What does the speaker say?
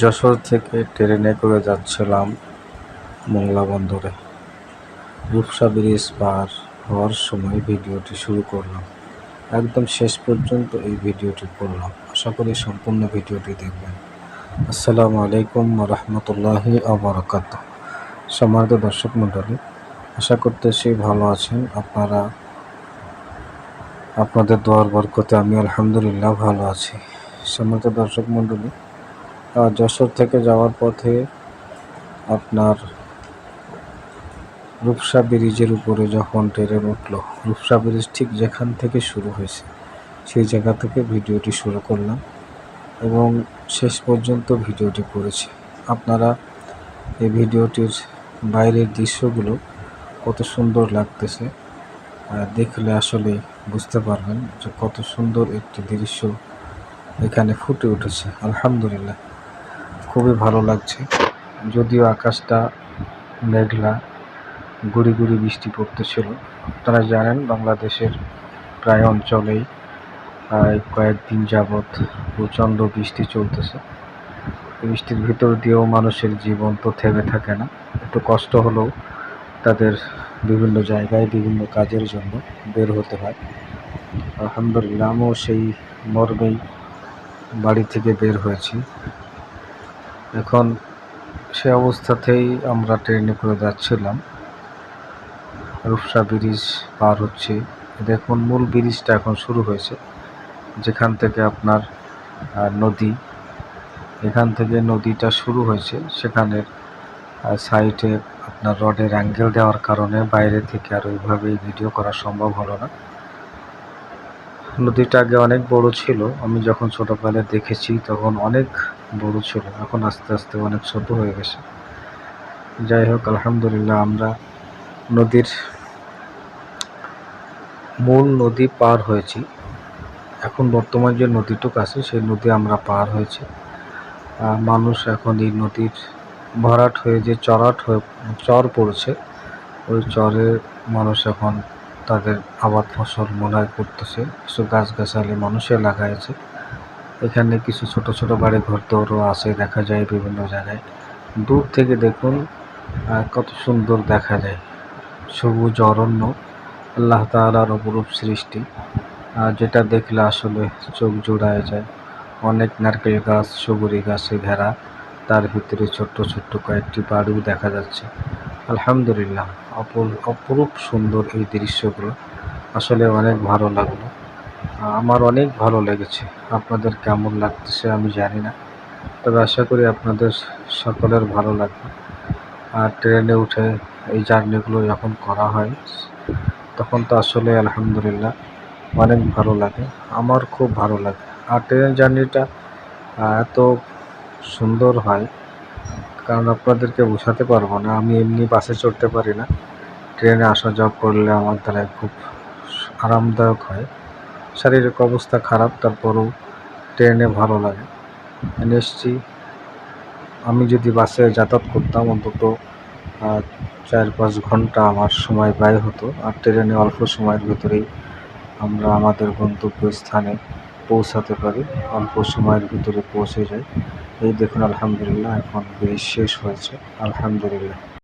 যশোর থেকে ট্রেনে করে যাচ্ছিলাম মোংলা বন্দরে রূপসা ব্রিজ পার হওয়ার সময় ভিডিওটি শুরু করলাম। একদম শেষ পর্যন্ত এই ভিডিওটি করলাম। আশা করি সম্পূর্ণ ভিডিওটি দেখবেন। আসসালামু আলাইকুম রহমতুল্লাহি আবরকাত সম্মানিত দর্শক মণ্ডলী, আশা করতেছি ভালো আছেন। আপনারা, আপনাদের দোয়ার বরকতে আমি আলহামদুলিল্লাহ ভালো আছি। সম্মানিত দর্শক মণ্ডলী যশোর থেকে যাওয়ার পথে আপনার রূপসা ব্রিজের উপরে যখন ট্রেন উঠল, রূপসা ব্রিজ ঠিক যেখান থেকে শুরু হয়েছে, সেই জায়গা থেকে ভিডিওটি শুরু করলাম এবং শেষ পর্যন্ত ভিডিওটি করেছি। আপনারা এই ভিডিওটির বাইরের দৃশ্যগুলো কত সুন্দর লাগতেছে দেখলে আসলে বুঝতে পারবেন যে কত সুন্দর একটি দৃশ্য এখানে ফুটে উঠেছে। আলহামদুলিল্লাহ। খুবই ভালো লাগছে। যদিও আকাশটা মেঘলা, গুড়ি গুড়ি বৃষ্টি পড়তেছিল। আপনারা জানেন, বাংলাদেশের প্রায় অঞ্চলেই কয়েকদিন যাবৎ প্রচণ্ড বৃষ্টি চলতেছে। বৃষ্টির ভিতর দিয়েও মানুষের জীবন তো থেমে থাকে না। একটু কষ্ট হলেও তাদের বিভিন্ন জায়গায় বিভিন্ন কাজের জন্য বের হতে হয়। আলহামদুলিল্লাহ, আমিও সেই মর্মেই বাড়ি থেকে বের হয়েছি। এখন সে অবস্থাতেই আমরা ট্রেনে করে যাচ্ছিলাম। রূপসা ব্রিজ পার হচ্ছে। দেখুন, মূল ব্রিজটা এখন শুরু হয়েছে। যেখান থেকে আপনার নদী। এখান থেকে নদীটা শুরু হয়েছে। সেখানের সাইডে আপনার রডের অ্যাঙ্গেল দেওয়ার কারণে বাইরে থেকে আর ওইভাবেই ভিডিও করা সম্ভব হলো না। নদীটা আগে অনেক বড় ছিল। আমি যখন ছোটোবেলায় দেখেছি, তখন অনেক বড় ছিল। এখন আস্তে আস্তে অনেক ছোট হয়ে গেছে। যাই হোক, আলহামদুলিল্লাহ আমরা নদীর মূল নদী পার হয়েছি। এখন বর্তমান যে নদীটুকু আছে, সেই নদী আমরা পার হয়েছি। মানুষ এখন এই নদীর ভরাট হয়ে যে চরাট হয়ে, চর পড়েছে, ওই চরে মানুষ এখন তাদের আবাদ ফসল মোনায় করতেছে। কিছু গাছগাছালি মানুষে লাগাইছে। এখানে কিছু ছোট ছোট বাড়ি ঘর দৌড়ও আছে, দেখা যায় বিভিন্ন জায়গায়। দূর থেকে দেখুন কত সুন্দর দেখা যায়। সবুজ, অরণ্য, আল্লাহ তাআলার অপরূপ সৃষ্টি। যেটা দেখলে আসলে চোখ জোড়ায় যায়। অনেক নারকেল গাছ সবুরি গাছে ঘেরা। তার ভিতরে ছোট্ট ছোট্ট কয়েকটি বাড়িও দেখা যাচ্ছে। আলহামদুলিল্লাহ, অপর- অপরূপ সুন্দর এই দৃশ্যগুলো। আসলে অনেক ভালো লাগল। আমার অনেক ভালো লেগেছে। আপনাদের কেমন লাগতেছে আমি জানি না। তবে আশা করি আপনাদের সকলের ভালো লাগবে। আর ট্রেনে উঠে এই জার্নিগুলো যখন করা হয়, তখন তো আসলে আলহামদুলিল্লাহ অনেক ভালো লাগে। আমার খুব ভালো লাগে। আর ট্রেনের জার্নিটা এত সুন্দর হয়, কারণ আপনাদেরকে বোঝাতে পারব না। আমি এমনি বাসে চড়তে পারি না। ট্রেনে আসা যাওয়া করলে আমার দ্বারা খুব আরামদায়ক হয়। শারীরিক অবস্থা খারাপ, তারপরও ট্রেনে ভালো লাগে। নিশ্চয়ই আমি যদি বাসে যাতায়াত করতাম, অন্তত চার পাঁচ ঘণ্টা আমার সময় ব্যয় হতো। আর ট্রেনে অল্প সময়ের ভিতরেই আমরা আমাদের গন্তব্য স্থানে পৌঁছাতে পারি। অল্প সময়ের ভিতরে পৌঁছে যাই। এই দেখুন, আলহামদুলিল্লাহ, এখন ব্রিজ শেষ হয়েছে। আলহামদুলিল্লাহ।